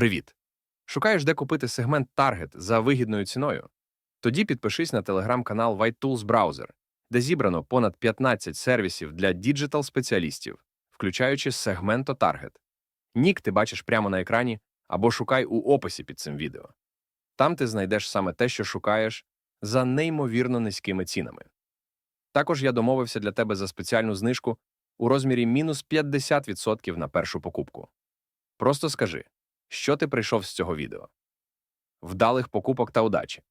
Привіт! Шукаєш, де купити сегмент Target за вигідною ціною? Тоді підпишись на телеграм-канал White Tools Browser, де зібрано понад 15 сервісів для діджитал-спеціалістів, включаючи сегменто Target. Нік ти бачиш прямо на екрані або шукай у описі під цим відео. Там ти знайдеш саме те, що шукаєш, за неймовірно низькими цінами. Також я домовився для тебе за спеціальну знижку у розмірі мінус 50% на першу покупку. Просто скажи, що ти прийшов з цього відео. Вдалих покупок та удачі!